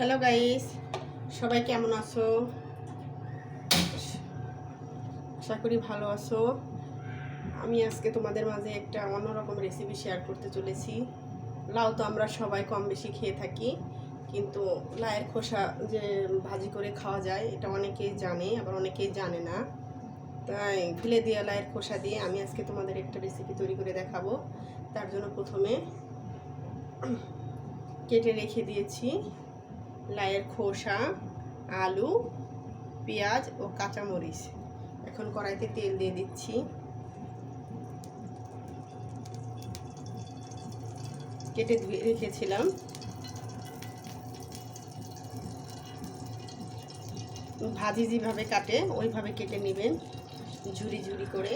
Hello guys সবাই কেমন আছো? আশা করি ভালো আছো। আমি আজকে তোমাদের মাঝে একটা অন্যরকম রেসিপি শেয়ার করতে চলেছি। লাউ তো আমরা সবাই কম বেশি খেয়ে থাকি, কিন্তু লাউয়ের খোসা যে ভাজি করে খাওয়া যায়, এটা অনেকেই জানে, আবার অনেকেই জানে না। তাই ফেলে দেওয়া লাউয়ের খোসা দিয়ে আমি আজকে তোমাদের একটা রেসিপি তৈরি করে দেখাবো। তার জন্য প্রথমে কেটে রেখে দিয়েছি। লাইয়ের খোসা, আলু, পেঁয়াজ ও কাঁচামরিচ। এখন কড়াইতে তেল দিয়ে দিচ্ছি। কেটে ধুয়ে রেখেছিলাম। ভাজি যেভাবে কাটে, ওইভাবে কেটে নেবেন। ঝুরি ঝুরি করে।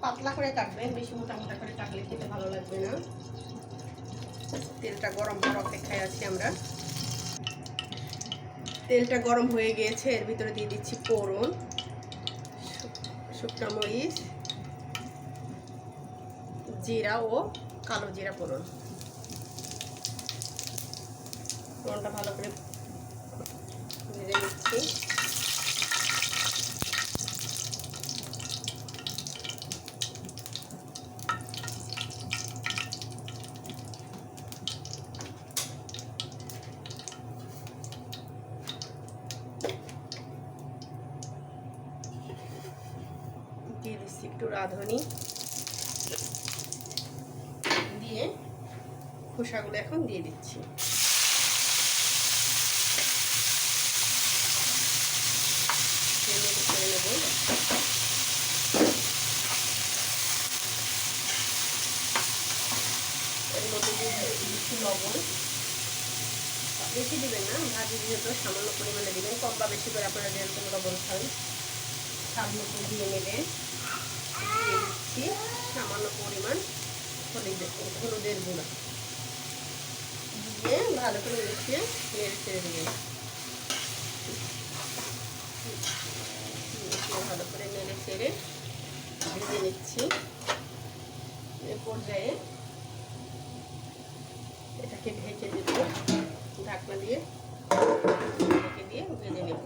পাতলা করে কাটবেন, বেশি মোটা মোটা করে কাটলে খেতে ভালো লাগবে না। তেলটা গরম হওয়ার অপেক্ষায় আছি আমরা। তেলটা গরম হয়ে গিয়েছে এর ভিতরে দিয়ে দিচ্ছি পোড়ন শুকনা মরিচ, জিরা ও কালো জিরা পোড়ন পোড়নটা ভালো করে ভেজে নিচ্ছি দিয়ে দিচ্ছি একটু রাঁধুনি। দিয়ে খোসাগুলো এখন দিয়ে দিচ্ছি। দিচ্ছি লবণ। বেশি দিবেন না, ভাজি যেহেতু সামান্য পরিমাণে দিবেন। কম বা বেশি করে আপনারা যেরকম লবণ খান, স্বাদ মতো দিয়ে নেবেন। সামান্য পরিমাণ হলুদের হলুদের গুঁড়া। দিয়ে ভালো করে মিশিয়ে নেড়ে ছেড়ে দেবেন ভালো করে নেড়ে ছেড়ে ভেজে নিচ্ছি। এ পর্যায়ে এটাকে ঢেকে দেব। ঢাকনা দিয়ে ঢেকে দিয়ে ভেজে নেব।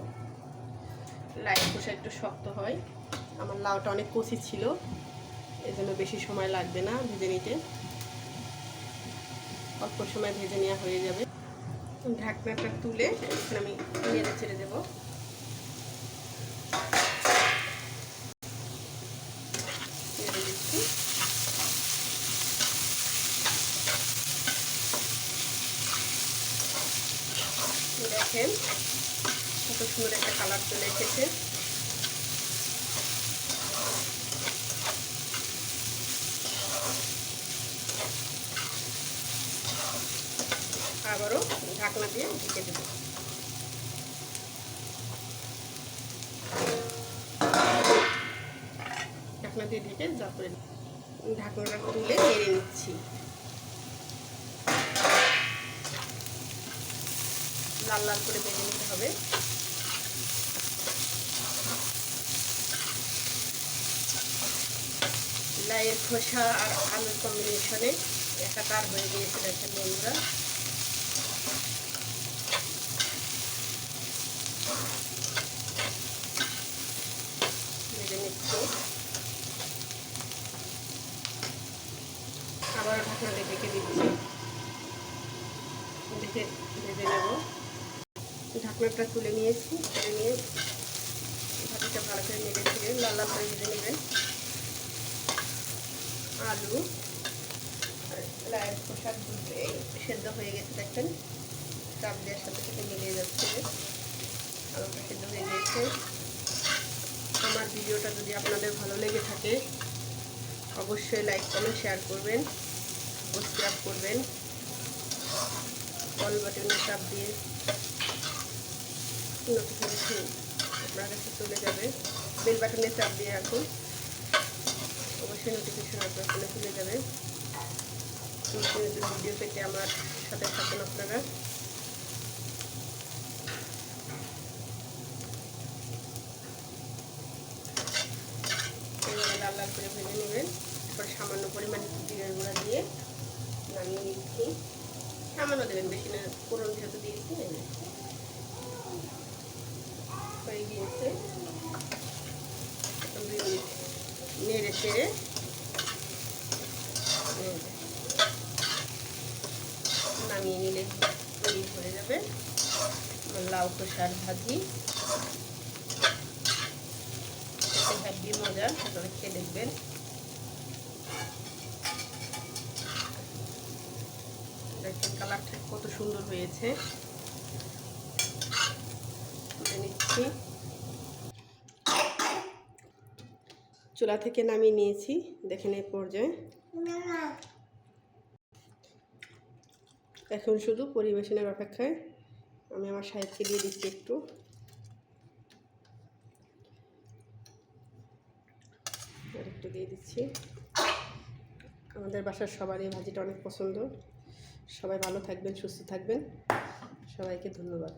লাইট খোসা একটু শক্ত হয়। আমার লাউটা অনেক কচি ছিল এই জন্য বেশি সময় লাগবে না ভেজে নিতে। অল্প সময় ভেজে নেওয়া হয়ে যাবে। ঢাকনাটা তুলে এখানে আমি নেড়ে ছেড়ে দেবো। দেখেন কত সুন্দর একটা কালার চলে এসেছে। আবারও ঢাকনা দিয়ে ঢেকে দেব। ঢাকনা দিয়ে ঢেকে করে ঢাকনাটা তুলে নেড়ে নিচ্ছি। লাল লাল করে ভেজে নিতে হবে। লাইয়ের খোসা আর আলুর কম্বিনেশনে একাকার হয়ে গিয়েছে দেখেন বন্ধুরা ভেজে নিচ্ছি আবার ঢাকনাটা ঢেকে দিচ্ছি দেখে ভেজে নেব। ঢাকনাটা তুলে নিয়েছি, তুলে নিয়ে ভাজিটা ভালো করে নেড়ে ছেড়ে লাল লাল করে ভেজে নেবেন। আলু লাইয়ের পোশাক দুধে সেদ্ধ হয়ে গেছে, দেখেন। চাপ দেওয়ার সাথে সাথে মিলিয়ে যাচ্ছে। আলুটা সেদ্ধ হয়ে গিয়েছে আমার ভিডিওটা যদি আপনাদের ভালো লেগে থাকে, অবশ্যই লাইক কমেন্ট শেয়ার করবেন। সাবস্ক্রাইব করবেন। অল বাটনের চাপ দিয়ে নোটিফিকেশন আপনার কাছে চলে যাবে। বেল বাটনের চাপ দিয়ে রাখুন। অবশ্যই নোটিফিকেশন আপনার ফোনে চলে যাবে। নতুন নতুন ভিডিও পেতে আমার সাথে থাকুন আপনারা। লাল করে ভেজে নেবেন। তারপর সামান্য পরিমাণ জিরের গুঁড়া দিয়ে নামিয়ে নিচ্ছি। সামান্য দেবেন, বেশি না পুরন যেহেতু দিয়েছি হয়ে গিয়েছে। নেড়ে সেড়ে নামিয়ে নিলে তৈরি হয়ে যাবে। লাউ খোসার ভাজি। হ্যাপি মজা, আপনারা খেয়ে দেখবেন। কালারটা কত সুন্দর হয়েছে। চুলা থেকে নামিয়ে নিয়েছি দেখেন এই পর্যায়ে। এখন শুধু পরিবেশনের অপেক্ষায় আমি আমার সাহেবকে দিয়ে দিচ্ছি একটু। আর একটু দিয়ে দিচ্ছি। আমাদের বাসার সবারই ভাজিটা অনেক পছন্দ। সবাই ভালো থাকবেন সুস্থ থাকবেন। সবাইকে ধন্যবাদ।